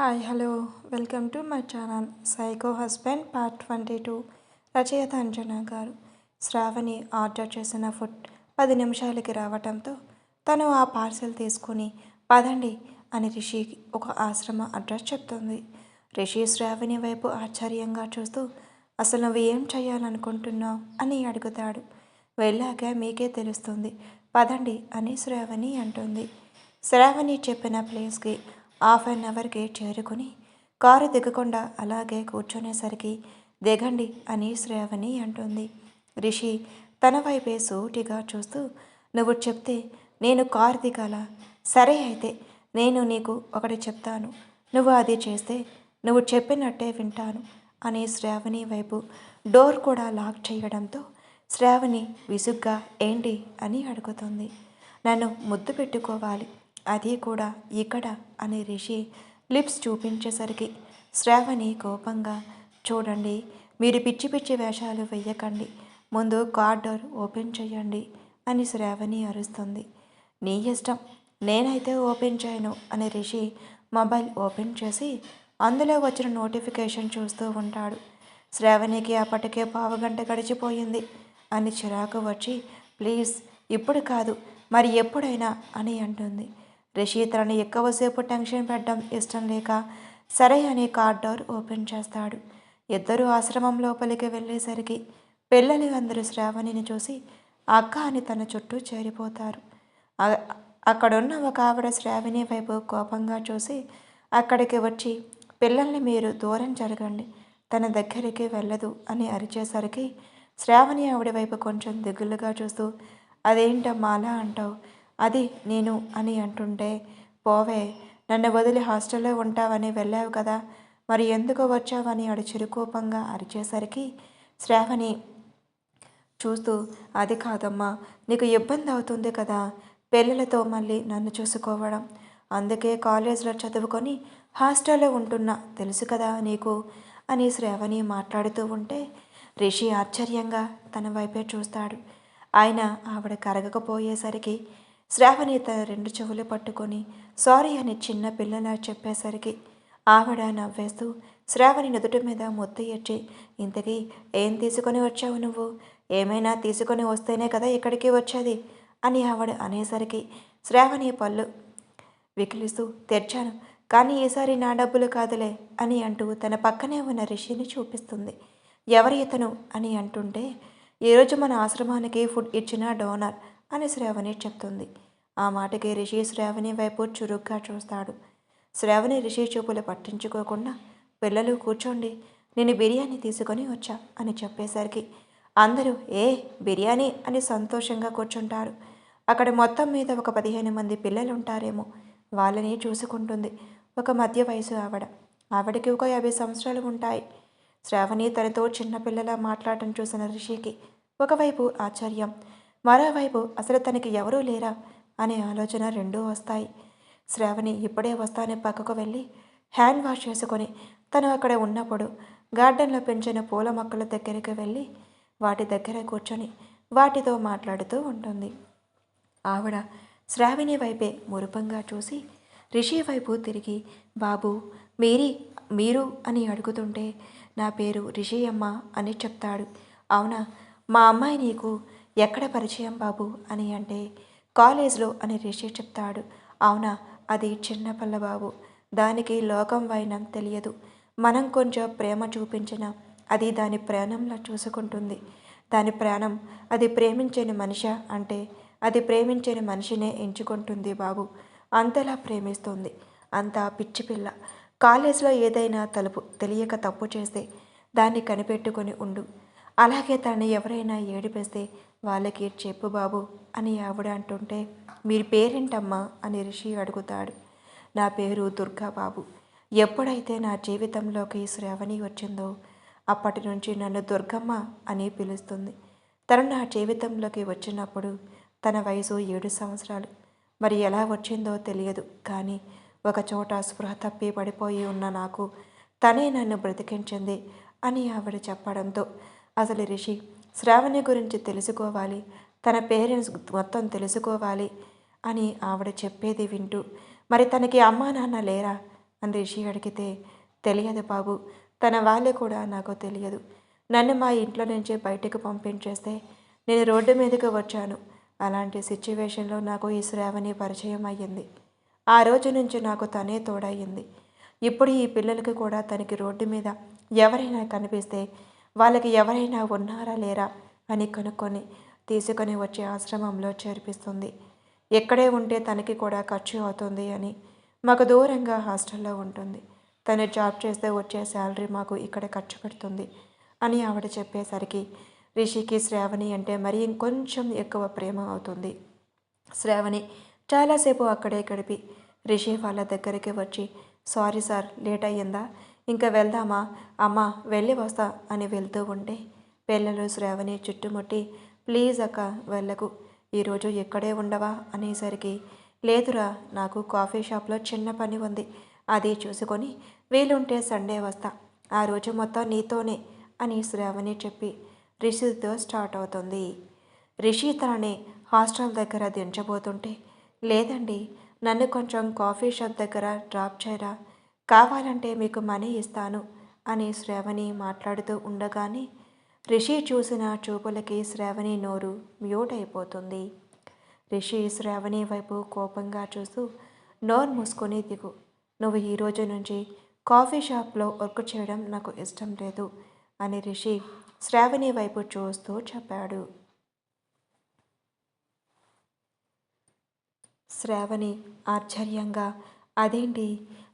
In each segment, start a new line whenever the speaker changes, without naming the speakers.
Hi hello welcome to my channel psycho husband part twenty two రచయిత అంజనా గారు. Shravani order చేసిన food పది నిమిషాలకి రావటంతో తను ఆ పార్సెల్ తీసుకుని పదండి అని రిషికి ఒక ఆశ్రమ అడ్రస్ చెప్తుంది. రిషి శ్రావణి వైపు ఆశ్చర్యంగా చూస్తూ అసలు నువ్వు ఏం చేయాలనుకుంటున్నావు? అని అడుగుతాడు. వెళ్ళాక మీకే తెలుస్తుంది. పదండి అని శ్రావణి అంటుంది. శ్రావణి చెప్పిన ప్లేస్కి హాఫ్ అన్ అవర్కి చేరుకుని కారు దిగకుండా అలాగే కూర్చునేసరికి దిగండి అని శ్రావణి అంటుంది. రిషి తన వైపే సూటిగా చూస్తూ నువ్వు చెప్తే నేను కారు దిగాల. సరే అయితే నేను నీకు ఒకటి చెప్తాను. నువ్వు అది చేస్తే నువ్వు చెప్పినట్టే వింటాను అని శ్రావణి వైపు డోర్ కూడా లాక్ చేయడంతో శ్రావణి విసుగ్గా ఏంటి? అని అడుగుతుంది. నన్ను ముద్దు పెట్టుకోవాలి. అది కూడా ఇక్కడ అని రిషి లిప్స్ చూపించేసరికి శ్రావణి కోపంగా చూడండి మీరు పిచ్చి పిచ్చి వేషాలు వెయ్యకండి ముందు కార్ డోర్ ఓపెన్ చేయండి అని శ్రావణి అరుస్తుంది. నీ ఇష్టం నేనైతే ఓపెన్ చేయను అని రిషి మొబైల్ ఓపెన్ చేసి అందులో వచ్చిన నోటిఫికేషన్ చూస్తూ ఉంటాడు. శ్రావణికి అప్పటికే పావుగంట గడిచిపోయింది అని చిరాకు వచ్చి ప్లీజ్ ఇప్పుడు కాదు మరి ఎప్పుడైనా అని అంటుంది. రిషి తనని ఎక్కువసేపు టెన్షన్ పెట్టడం ఇష్టం లేక సరే అని కార్ డోర్ ఓపెన్ చేస్తాడు. ఇద్దరు ఆశ్రమం లోపలికి వెళ్ళేసరికి పిల్లలు అందరూ శ్రావణిని చూసి అక్క అని తన చుట్టూ చేరిపోతారు. అక్కడున్న ఒక ఆవిడ శ్రావణి వైపు కోపంగా చూసి అక్కడికి వచ్చి పిల్లల్ని మీరు దూరం జరగండి తన దగ్గరికి వెళ్ళదు అని అరిచేసరికి శ్రావణి ఆవిడ వైపు కొంచెం దిగులుగా చూస్తూ అదేంటమ్మా అలా అంటావు అది నేను అని అంటుంటే పోవే నన్ను వదిలి హాస్టల్లో ఉంటావని వెళ్ళావు కదా మరి ఎందుకు వచ్చావని ఆడు చిరుకోపంగా అరిచేసరికి శ్రావణి చూస్తూ అది కాదమ్మా నీకు ఇబ్బంది అవుతుంది కదా పెళ్ళిలతో మళ్ళీ నన్ను చూసుకోవడం. అందుకే కాలేజ్లో చదువుకొని హాస్టల్లో ఉంటున్నా తెలుసు కదా నీకు అని శ్రావణి మాట్లాడుతూ ఉంటే రిషి ఆశ్చర్యంగా తన వైపే చూస్తాడు. ఆయన ఆవిడ కరగకపోయేసరికి శ్రావణి తన రెండు చెవులు పట్టుకొని సారీ అని చిన్న పిల్లలా చెప్పేసరికి ఆవిడ నవ్వేస్తూ శ్రావణి నుదుటి మీద మొత్తం ఇచ్చి ఇంతకీ ఏం తీసుకొని వచ్చావు నువ్వు? ఏమైనా తీసుకొని వస్తేనే కదా ఇక్కడికి వచ్చేది? అని ఆవిడ అనేసరికి శ్రావణి పళ్ళు వికిలిస్తూ తెచ్చాను కానీ ఈసారి నా డబ్బులు కాదులే అని అంటూ తన పక్కనే ఉన్న రిషిని చూపిస్తుంది. ఎవరి ఇతను? అని అంటుంటే ఈరోజు మన ఆశ్రమానికి ఫుడ్ ఇచ్చిన డోనర్. అని శ్రావణి చెప్తుంది. ఆ మాటకి రిషి శ్రావణి వైపు చురుగ్గా చూస్తాడు. శ్రావణి రిషి చూపులు పట్టించుకోకుండా పిల్లలు కూర్చోండి నేను బిర్యానీ తీసుకొని వచ్చా అని చెప్పేసరికి అందరూ ఏ బిర్యానీ అని సంతోషంగా కూర్చుంటారు. అక్కడ మొత్తం మీద ఒక పదిహేను మంది పిల్లలు ఉంటారేమో వాళ్ళని చూసుకుంటుంది ఒక మధ్య వయసు ఆవిడ. ఆవిడకి ఒక యాభై సంవత్సరాలు ఉంటాయి. శ్రావణి తనతో చిన్నపిల్లలా మాట్లాడటం చూసిన రిషికి ఒకవైపు ఆశ్చర్యం మరోవైపు అసలు తనకి ఎవరూ లేరా అనే ఆలోచన రెండూ వస్తాయి. శ్రావణి ఇప్పుడే వస్తానే పక్కకు వెళ్ళి హ్యాండ్ వాష్ చేసుకొని తను అక్కడ ఉన్నప్పుడు గార్డెన్లో పెంచిన పూల మొక్కల దగ్గరికి వెళ్ళి వాటి దగ్గర కూర్చొని వాటితో మాట్లాడుతూ ఉంటుంది. ఆవిడ శ్రావిణి వైపే మురుపంగా చూసి రిషి వైపు తిరిగి బాబు మీరి మీరు అని అడుగుతుంటే నా పేరు రిషి అమ్మ అని చెప్తాడు. అవునా? మా అమ్మాయి నీకు ఎక్కడ పరిచయం బాబు? అని అంటే కాలేజ్లో అని రిషి చెప్తాడు. అవునా అది చిన్నపల్ల బాబు దానికి లోకం వైనం తెలియదు. మనం కొంచెం ప్రేమ చూపించిన అది దాని ప్రాణంలా చూసుకుంటుంది. దాని ప్రాణం అది ప్రేమించని మనిషి అంటే అది ప్రేమించని మనిషినే ఎంచుకుంటుంది బాబు. అంతలా ప్రేమిస్తుంది. అంతా పిచ్చి పిల్ల. కాలేజ్లో ఏదైనా తలుపు తెలియక తప్పు చేస్తే దాన్ని కనిపెట్టుకొని ఉండు. అలాగే తను ఎవరైనా ఏడిపేస్తే వాళ్ళకి చెప్పు బాబు అని ఆవిడ అంటుంటే మీరు పేరేంటమ్మా? అని రిషి అడుగుతాడు. నా పేరు దుర్గా బాబు. ఎప్పుడైతే నా జీవితంలోకి శ్రావణి వచ్చిందో అప్పటి నుంచి నన్ను దుర్గమ్మ అని పిలుస్తుంది. తను నా జీవితంలోకి వచ్చినప్పుడు తన వయసు ఏడు సంవత్సరాలు. మరి ఎలా వచ్చిందో తెలియదు. కానీ ఒక చోట స్పృహ తప్పి పడిపోయి ఉన్న నాకు తనే నన్ను బ్రతికించింది అని ఆవిడ చెప్పడంతో అసలు రిషి శ్రావణి గురించి తెలుసుకోవాలి తన పేరెంట్స్ మొత్తం తెలుసుకోవాలి అని ఆవిడ చెప్పేది వింటూ మరి తనకి అమ్మా నాన్న లేరా? అని రిషి అడిగితే తెలియదు బాబు తన వాళ్ళే కూడా నాకు తెలియదు. నన్ను మా ఇంట్లో నుంచి బయటకు పంపించేస్తే నేను రోడ్డు మీదకి వచ్చాను. అలాంటి సిచ్యువేషన్లో నాకు ఈ శ్రావణి పరిచయం అయ్యింది. ఆ రోజు నుంచి నాకు తనే తోడయ్యింది. ఇప్పుడు ఈ పిల్లలకి కూడా తనకి రోడ్డు మీద ఎవరైనా కనిపిస్తే వాళ్ళకి ఎవరైనా ఉన్నారా లేరా అని కనుక్కొని తీసుకొని వచ్చి ఆశ్రమంలో చేర్పిస్తుంది. ఎక్కడే ఉంటే తనకి కూడా ఖర్చు అవుతుంది అని మాకు దూరంగా హాస్టల్లో ఉంటుంది. తను జాబ్ చేస్తే వచ్చే శాలరీ మాకు ఇక్కడ ఖర్చు పెడుతుంది అని ఆవిడ చెప్పేసరికి రిషికి శ్రావణి అంటే మరి ఇంకొంచెం ఎక్కువ ప్రేమ అవుతుంది. శ్రావణి చాలాసేపు అక్కడే గడిపి రిషి వాళ్ళ దగ్గరికి వచ్చి సారీ సార్ లేట్ అయ్యిందా? ఇంకా వెళ్దామా? అమ్మ వెళ్ళి వస్తా అని వెళ్తూ ఉంటే పిల్లలు శ్రావణి చుట్టుముట్టి ప్లీజ్ అక్క వెళ్ళకు. ఈరోజు ఎక్కడే ఉండవా? అనేసరికి లేదురా నాకు కాఫీ షాప్లో చిన్న పని ఉంది. అది చూసుకొని వీలుంటే సండే వస్తా. ఆ రోజు మొత్తం నీతోనే అని శ్రావణి చెప్పి రిషితో స్టార్ట్ అవుతుంది. రిషి తనని హాస్టల్ దగ్గర దించబోతుంటే లేదండి నన్ను కొంచెం కాఫీ షాప్ దగ్గర డ్రాప్ చేయరా? కావాలంటే మీకు మనీ ఇస్తాను అని శ్రావణి మాట్లాడుతూ ఉండగానే రిషి చూసిన చూపులకి శ్రావణి నోరు మ్యూట్ అయిపోతుంది. రిషి శ్రావణి వైపు కోపంగా చూస్తూ నోరు మూసుకొని దిగు. నువ్వు ఈ రోజు నుంచి కాఫీ షాప్లో వర్క్ చేయడం నాకు ఇష్టం లేదు అని రిషి శ్రావణి వైపు చూస్తూ చెప్పాడు. శ్రావణి ఆశ్చర్యంగా అదేంటి?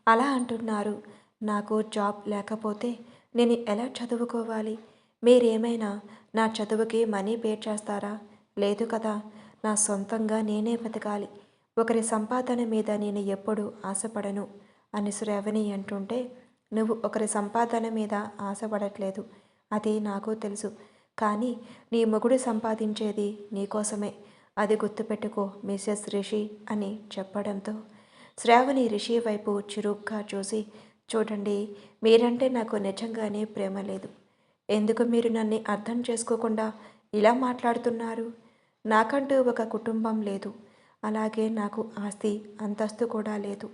అలా అంటున్నారు. నాకు జాబ్ లేకపోతే నేను ఎలా చదువుకోవాలి? మీరేమైనా నా చదువుకి మనీ పే చేస్తారా? లేదు కదా నా సొంతంగా నేనే బతకాలి. ఒకరి సంపాదన మీద నేను ఎప్పుడు ఆశపడను అని శ్రావణి అంటుంటే నువ్వు ఒకరి సంపాదన మీద ఆశపడట్లేదు. అది నాకు తెలుసు. కానీ నీ మొగుడు సంపాదించేది నీకోసమే. అది గుర్తుపెట్టుకో మిసెస్ రిషి అని చెప్పడంతో శ్రావణి రిషి వైపు చురుగ్గా చూసి చూడండి మీరంటే నాకు నిజంగానే ప్రేమ లేదు. ఎందుకు మీరు నన్ను అర్థం చేసుకోకుండా ఇలా మాట్లాడుతున్నారు? నాకంటూ ఒక కుటుంబం లేదు. అలాగే నాకు ఆస్తి అంతస్తు కూడా లేదు.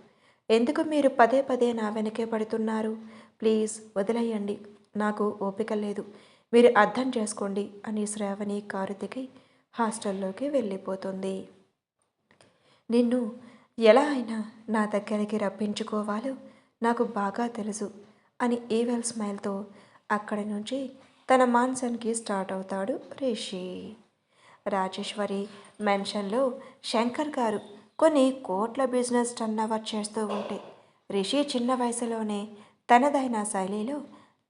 ఎందుకు మీరు పదే పదే నా వెనకే పడుతున్నారు? ప్లీజ్ వదిలేయండి. నాకు ఓపిక లేదు. మీరు అర్థం చేసుకోండి అని శ్రావణి కారు దిగి హాస్టల్లోకి వెళ్ళిపోతుంది. నిన్ను ఎలా అయినా నా దగ్గరికి రప్పించుకోవాలో నాకు బాగా తెలుసు అని ఈవెల్ స్మైల్తో అక్కడి నుంచి తన మాన్సన్కి స్టార్ట్ అవుతాడు రిషి. రాజేశ్వరి మెన్షన్లో శంకర్ గారు కొన్ని కోట్ల బిజినెస్ టర్న్ చేస్తూ ఉంటే రిషి చిన్న వయసులోనే తనదైన శైలిలో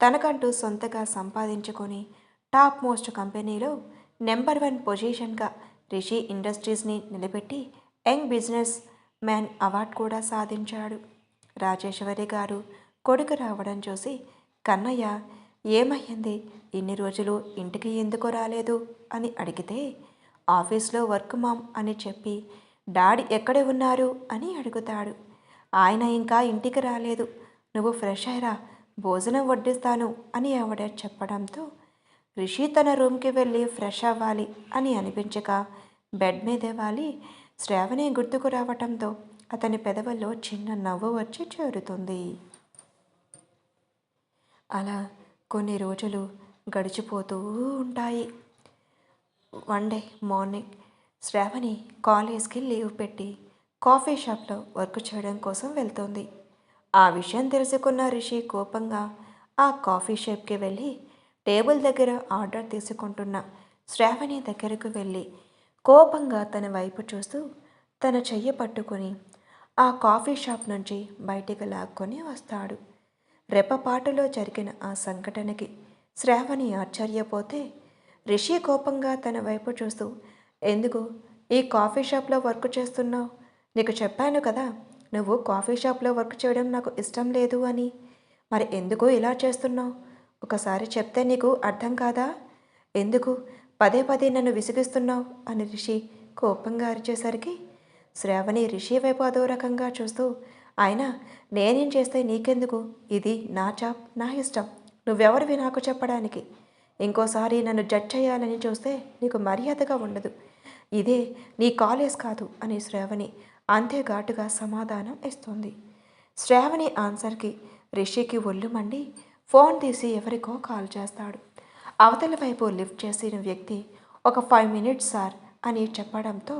తనకంటూ సొంతగా సంపాదించుకొని టాప్ మోస్ట్ కంపెనీలో నెంబర్ వన్ పొజిషన్గా రిషి ఇండస్ట్రీస్ని నిలబెట్టి యంగ్ బిజినెస్ మ్యాన్ అవార్డు కూడా సాధించాడు. రాజేశ్వరి గారు కొడుకు రావడం చూసి కన్నయ్య ఏమయ్యింది? ఇన్ని రోజులు ఇంటికి ఎందుకు రాలేదు? అని అడిగితే ఆఫీస్లో వర్క్ మామ్ అని చెప్పి డాడీ ఎక్కడ ఉన్నారు? అని అడుగుతాడు. ఆయన ఇంకా ఇంటికి రాలేదు. నువ్వు ఫ్రెష్ అయ్యరా భోజనం వడ్డిస్తాను అని ఆవిడ చెప్పడంతో రిషి తన రూమ్కి వెళ్ళి ఫ్రెష్ అవ్వాలి అని అనిపించక బెడ్ మీదే వాలి శ్రావణి గుర్తుకు రావటంతో అతని పెదవుల్లో చిన్న నవ్వు వచ్చి చేరుతుంది. అలా కొన్ని రోజులు గడిచిపోతూ ఉంటాయి. వన్ డే మార్నింగ్ శ్రావణి కాలేజ్కి లీవ్ పెట్టి కాఫీ షాప్లో వర్క్ చేయడం కోసం వెళ్తుంది. ఆ విషయం తెలుసుకున్న రిషి కోపంగా ఆ కాఫీ షాప్కి వెళ్ళి టేబుల్ దగ్గర ఆర్డర్ తీసుకుంటున్న శ్రావణి దగ్గరకు వెళ్ళి కోపంగా తన వైపు చూస్తూ తన చెయ్యి పట్టుకొని ఆ కాఫీ షాప్ నుంచి బయటికి లాక్కొని వస్తాడు. రెప్పపాటులో జరిగిన ఆ సంఘటనకి శ్రావణి ఆశ్చర్యపోతే రిషి కోపంగా తన వైపు చూస్తూ ఎందుకు? ఈ కాఫీ షాప్లో వర్క్ చేస్తున్నావు? నీకు చెప్పాను కదా నువ్వు కాఫీ షాప్లో వర్క్ చేయడం నాకు ఇష్టం లేదు అని. మరి ఎందుకు ఇలా చేస్తున్నావు? ఒకసారి చెప్తే నీకు అర్థం కాదా? ఎందుకు? పదే పదే నన్ను విసిగిస్తున్నావు అని రిషి కోపంగా అరిచేసరికి శ్రావణి రిషి వైపు అదో రకంగా చూస్తూ ఆయన నేనేం చేస్తే నీకెందుకు? ఇది నా చాప్ నా ఇష్టం. నువ్వెవరివి నాకు చెప్పడానికి? ఇంకోసారి నన్ను జడ్జ్ చేయాలని చూస్తే నీకు మర్యాదగా ఉండదు. ఇదే నీ కాలేజ్ కాదు అని శ్రావణి అంతే ఘాటుగా సమాధానం ఇస్తుంది. శ్రావణి ఆన్సర్కి రిషికి ఒళ్ళు మండి ఫోన్ తీసి ఎవరికో కాల్ చేస్తాడు. అవతల వైపు లిఫ్ట్ చేసిన వ్యక్తి ఒక ఫైవ్ మినిట్స్ సార్ అని చెప్పడంతో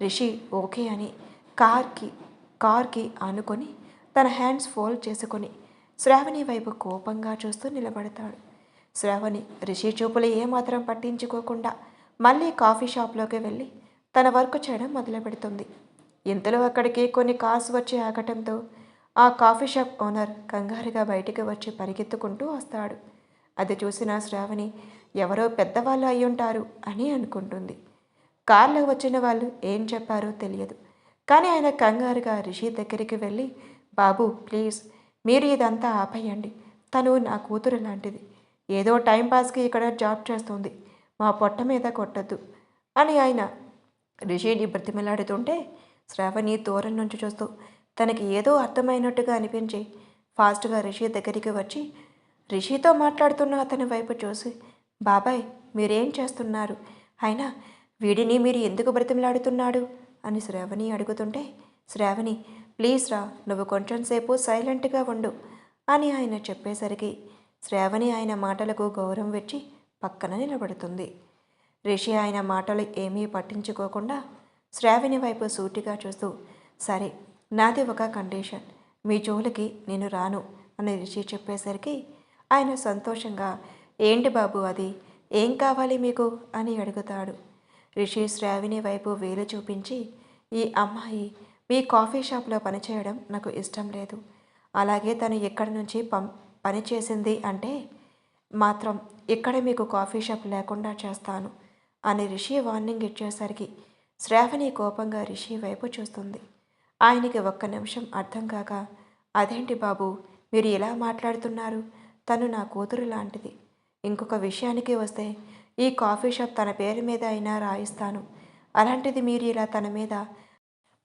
రిషి ఓకే అని కార్కి కార్కి ఆనుకొని తన హ్యాండ్స్ ఫోల్డ్ చేసుకొని శ్రావణి వైపు కోపంగా చూస్తూ నిలబడతాడు. శ్రావణి రిషి చూపులు ఏమాత్రం పట్టించుకోకుండా మళ్ళీ కాఫీ షాప్లోకి వెళ్ళి తన వర్క్ చేయడం మొదలుపెడుతుంది. ఇంతలో అక్కడికి కొన్ని కార్స్ వచ్చి ఆగటంతో ఆ కాఫీ షాప్ ఓనర్ కంగారుగా బయటికి వచ్చి పరిగెత్తుకుంటూ వస్తాడు. అది చూసిన శ్రావణి ఎవరో పెద్దవాళ్ళు అయి ఉంటారు అని అనుకుంటుంది. కార్లో వచ్చిన వాళ్ళు ఏం చెప్పారో తెలియదు. కానీ ఆయన కంగారుగా రిషి దగ్గరికి వెళ్ళి బాబు ప్లీజ్ మీరు ఇదంతా ఆపేయండి. తను నా కూతురు లాంటిది. ఏదో టైంపాస్కి ఇక్కడ జాబ్ చేస్తుంది. మా పొట్ట మీద కొట్టద్దు అని ఆయన రిషిని బ్రతిమలాడుతుంటే శ్రావణి దూరం నుంచి చూస్తూ తనకి ఏదో అర్థమైనట్టుగా అనిపించి ఫాస్ట్గా రిషి దగ్గరికి వచ్చి రిషితో మాట్లాడుతున్న అతని వైపు చూసి బాబాయ్ మీరేం చేస్తున్నారు? అయినా వీడిని మీరు ఎందుకు బ్రతిమలాడుతున్నాడు? అని శ్రావణి అడుగుతుంటే శ్రావణి ప్లీజ్ రా నువ్వు కొంచెం సేపు సైలెంట్గా ఉండు అని ఆయన చెప్పేసరికి శ్రావణి ఆయన మాటలకు గౌరవం వచ్చి పక్కన నిలబడుతుంది. రిషి ఆయన మాటలు ఏమీ పట్టించుకోకుండా శ్రావణి వైపు సూటిగా చూస్తూ సరే నాది ఒక కండిషన్. మీ జోలికి నేను రాను అని రిషి చెప్పేసరికి ఆయన సంతోషంగా ఏంటి బాబు అది? ఏం కావాలి మీకు? అని అడుగుతాడు. రిషి శ్రావిణి వైపు వేలు చూపించి ఈ అమ్మాయి మీ కాఫీ షాప్లో పనిచేయడం నాకు ఇష్టం లేదు. అలాగే తను ఎక్కడి నుంచి పం పని చేసింది అంటే మాత్రం ఇక్కడ మీకు కాఫీ షాప్ లేకుండా చేస్తాను అని రిషి వార్నింగ్ ఇచ్చేసరికి శ్రావణి కోపంగా రిషి వైపు చూస్తుంది. ఆయనకి ఒక్క నిమిషం అర్థం కాక అదేంటి బాబు మీరు ఎలా మాట్లాడుతున్నారు? తను నా కూతురు లాంటిది. ఇంకొక విషయానికి వస్తే ఈ కాఫీ షాప్ తన పేరు మీద అయినా రాయిస్తాను. అలాంటిది మీరు ఇలా తన మీద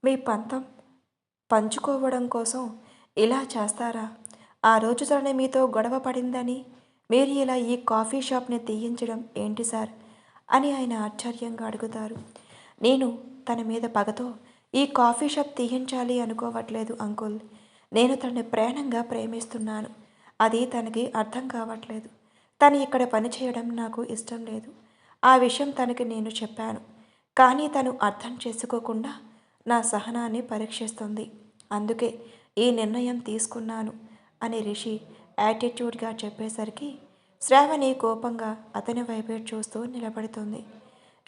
మీ పంతం పంచుకోవడం కోసం ఇలా చేస్తారా? ఆ రోజు తన మీతో గొడవ పడిందని మీరు ఇలా ఈ కాఫీ షాప్ని తీయించడం ఏంటి సార్? అని ఆయన ఆశ్చర్యంగా అడుగుతారు. నేను తన మీద పగతో ఈ కాఫీ షాప్ తీయించాలి అనుకోవట్లేదు అంకుల్. నేను తనని ప్రాణంగా ప్రేమిస్తున్నాను. అది తనకి అర్థం కావట్లేదు. తను ఇక్కడ పని చేయడం నాకు ఇష్టం లేదు. ఆ విషయం తనకి నేను చెప్పాను. కానీ తను అర్థం చేసుకోకుండా నా సహనాన్ని పరీక్షిస్తుంది. అందుకే ఈ నిర్ణయం తీసుకున్నాను అని రిషి యాటిట్యూడ్గా చెప్పేసరికి శ్రావణి కోపంగా అతని వైపే చూస్తూ నిలబడుతుంది.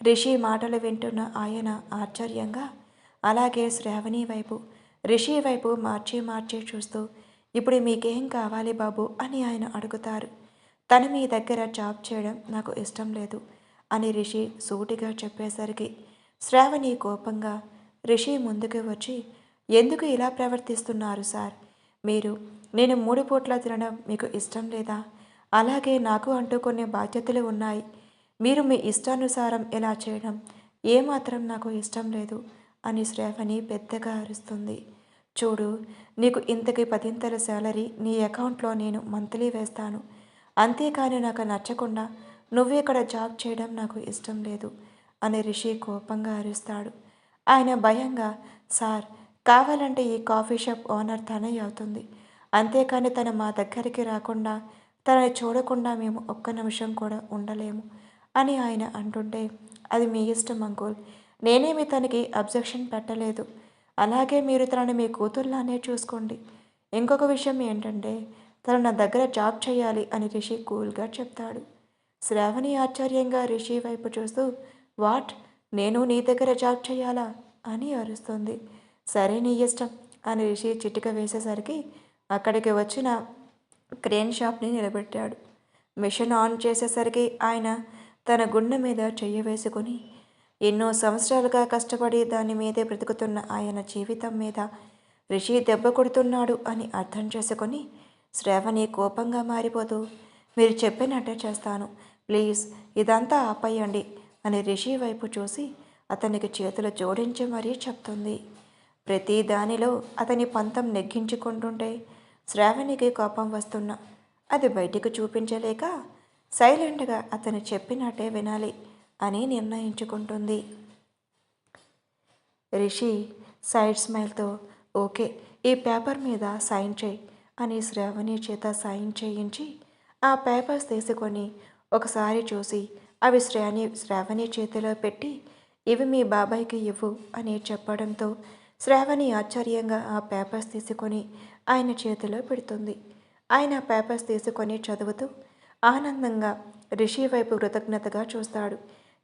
రిషి మాటలు వింటున్న ఆయన ఆశ్చర్యంగా అలాగే శ్రావణి వైపు రిషి వైపు మార్చి మార్చి చూస్తూ ఇప్పుడు మీకేం కావాలి బాబు అని ఆయన అడుగుతారు. తను మీ దగ్గర జాబ్ చేయడం నాకు ఇష్టం లేదు అని రిషి సూటిగా చెప్పేసరికి శ్రావణి కోపంగా రిషి ముందుకు వచ్చి ఎందుకు ఇలా ప్రవర్తిస్తున్నారు సార్? మీరు నేను మూడు పూట్ల తినడం మీకు ఇష్టం లేదా? అలాగే నాకు అంటూ కొన్ని బాధ్యతలు ఉన్నాయి. మీరు మీ ఇష్టానుసారం ఇలా చేయడం ఏమాత్రం నాకు ఇష్టం లేదు అని శ్రావణి పెద్దగా అరుస్తుంది. చూడు నీకు ఇంతకి పదింతల శాలరీ నీ అకౌంట్లో నేను మంత్లీ వేస్తాను. అంతేకాని నాకు నచ్చకుండా నువ్వు ఇక్కడ జాబ్ చేయడం నాకు ఇష్టం లేదు అని రిషి కోపంగా అరుస్తాడు. ఆయన భయంగా సార్ కావాలంటే ఈ కాఫీ షాప్ ఓనర్ తనే అవుతుంది. అంతేకాని తను మా దగ్గరికి రాకుండా తనని చూడకుండా మేము ఒక్క నిమిషం కూడా ఉండలేము అని ఆయన అంటుంటే అది మీ ఇష్టం అంకుల్. నేనేమి తనకి అబ్జెక్షన్ పెట్టలేదు. అలాగే మీరు తనని మీ కూతుర్లానే చూసుకోండి. ఇంకొక విషయం ఏంటంటే తను నా దగ్గర జాబ్ చేయాలి అని రిషి కూల్గా చెప్తాడు. శ్రావణి ఆశ్చర్యంగా రిషి వైపు చూస్తూ వాట్? నేను నీ దగ్గర జాబ్ చేయాలా? అని అరుస్తుంది. సరే నీ ఇష్టం అని రిషి చిటిక వేసేసరికి అక్కడికి వచ్చిన క్రేన్ షాప్ని నిలబెట్టాడు. మిషన్ ఆన్ చేసేసరికి ఆయన తన గుండె మీద చెయ్యి వేసుకొని ఎన్నో సంవత్సరాలుగా కష్టపడి దాని మీదే బ్రతుకుతున్న ఆయన జీవితం మీద రిషి దెబ్బ కొడుతున్నాడు అని అర్థం చేసుకొని శ్రావణి కోపంగా మారిపోతూ మీరు చెప్పినట్టే చేస్తాను. ప్లీజ్ ఇదంతా ఆపేయండి అని రిషి వైపు చూసి అతనికి చేతులు జోడించి మరీ చెప్తుంది. ప్రతి దానిలో అతని పంతం నెగ్గించుకుంటుంటే శ్రావణికి కోపం వస్తున్నా అది బయటికి చూపించలేక సైలెంట్గా అతను చెప్పినట్టే వినాలి. అని నిర్ణయించుకుంటుంది. రిషి సైడ్ స్మైల్తో ఓకే ఈ పేపర్ మీద సైన్ చేయి అని శ్రావణి చేత సైన్ చేయించి ఆ పేపర్స్ తీసుకొని ఒకసారి చూసి అవి శ్రావణి శ్రావణి చేతిలో పెట్టి ఇవి మీ బాబాయ్కి ఇవ్వు అని చెప్పడంతో శ్రావణి ఆశ్చర్యంగా ఆ పేపర్స్ తీసుకొని ఆయన చేతిలో పెడుతుంది. ఆయన పేపర్స్ తీసుకొని చదువుతూ ఆనందంగా రిషి వైపు కృతజ్ఞతగా చూస్తాడు.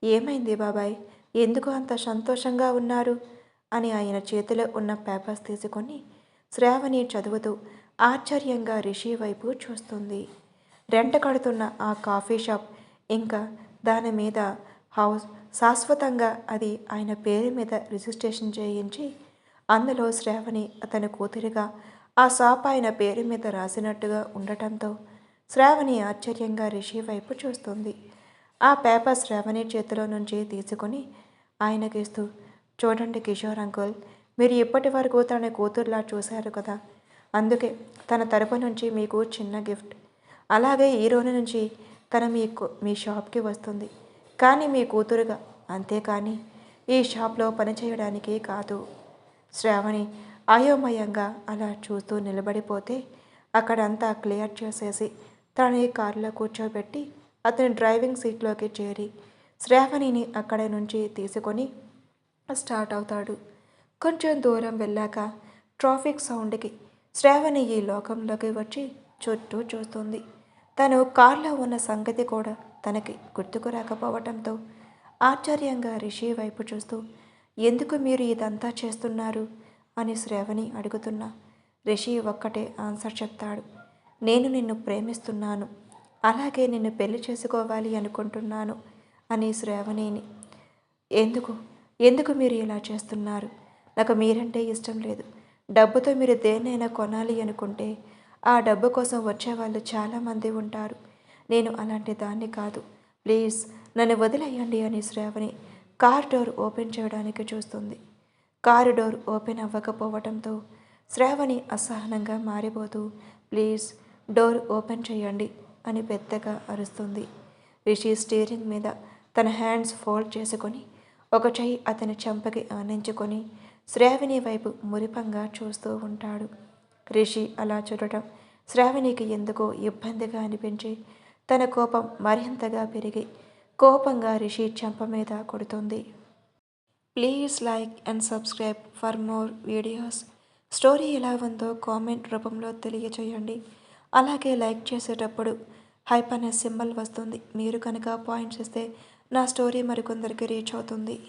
ఏమైంది బాబాయ్? ఎందుకు అంత సంతోషంగా ఉన్నారు? అని ఆయన చేతిలో ఉన్న పేపర్స్ తీసుకొని శ్రావణి చదువుతూ ఆశ్చర్యంగా రిషి వైపు చూస్తుంది. రెంట కడుతున్న ఆ కాఫీ షాప్ ఇంకా దాని మీద హౌస్ శాశ్వతంగా అది ఆయన పేరు మీద రిజిస్ట్రేషన్ చేయించి అందులో శ్రావణి అతని కూతురిగా ఆ షాప్ ఆయన పేరు మీద రాసినట్టుగా ఉండటంతో శ్రావణి ఆశ్చర్యంగా రిషి వైపు చూస్తుంది. ఆ పేపర్ శ్రావణి చేతిలో నుంచి తీసుకొని ఆయనకిస్తూ చూడండి కిషోర్ అంకుల్ మీరు ఇప్పటి వరకు తన కూతురులా చూశారు కదా? అందుకే తన తరపు నుంచి మీకు చిన్న గిఫ్ట్. అలాగే ఈ రోజు నుంచి తన మీకు మీ షాప్కి వస్తుంది. కానీ మీ కూతురుగా అంతేకాని ఈ షాప్లో పనిచేయడానికి కాదు. శ్రావణి అయోమయంగా అలా చూస్తూ నిలబడిపోతే అక్కడంతా క్లియర్ చేసేసి తనని కారులో కూర్చోబెట్టి అతని డ్రైవింగ్ సీట్లోకి చేరి శ్రావణిని అక్కడ నుంచి తీసుకొని స్టార్ట్ అవుతాడు. కొంచెం దూరం వెళ్ళాక ట్రాఫిక్ సౌండ్కి శ్రావణి ఈ లోకంలోకి వచ్చి చుట్టూ చూస్తుంది. తను కార్లో ఉన్న సంగతి కూడా తనకి గుర్తుకు రాకపోవటంతో ఆశ్చర్యంగా రిషి వైపు చూస్తూ ఎందుకు మీరు ఇదంతా చేస్తున్నారు? అని శ్రావణి అడుగుతున్నా. రిషి ఒక్కటే ఆన్సర్ చెప్తాడు. నేను నిన్ను ప్రేమిస్తున్నాను. అలాగే నిన్ను పెళ్ళి చేసుకోవాలి అనుకుంటున్నాను అని శ్రావణిని. ఎందుకు? ఎందుకు మీరు ఇలా చేస్తున్నారు? నాకు మీరంటే ఇష్టం లేదు. డబ్బుతో మీరు దేన్నైనా కొనాలి అనుకుంటే ఆ డబ్బు కోసం వచ్చేవాళ్ళు చాలామంది ఉంటారు. నేను అలాంటి దాన్ని కాదు. ప్లీజ్ నన్ను వదిలేయండి అని శ్రావణి కార్ డోర్ ఓపెన్ చేయడానికి చూస్తుంది. కారు డోర్ ఓపెన్ అవ్వకపోవడంతో శ్రావణి అసహనంగా మారిపోతూ ప్లీజ్ డోర్ ఓపెన్ చేయండి. అని పెద్దగా అరుస్తుంది. రిషి స్టీరింగ్ మీద తన హ్యాండ్స్ ఫోల్డ్ చేసుకొని ఒక చెయ్యి అతని చెంపకి ఆనించుకొని శ్రావిణి వైపు మురిపంగా చూస్తూ ఉంటాడు. రిషి అలా చూడటం శ్రావణికి ఎందుకో ఇబ్బందిగా అనిపించి తన కోపం మరింతగా పెరిగి కోపంగా రిషి చెంప మీద కొడుతుంది. Please like and subscribe for more videos. Story ఎలా ఉందో కామెంట్ రూపంలో తెలియచేయండి. అలాగే లైక్ చేసేటప్పుడు హైప్ అనే సింబల్ వస్తుంది. మీరు కనుక పాయింట్స్ ఇస్తే నా స్టోరీ మరికొందరికి రీచ్ అవుతుంది.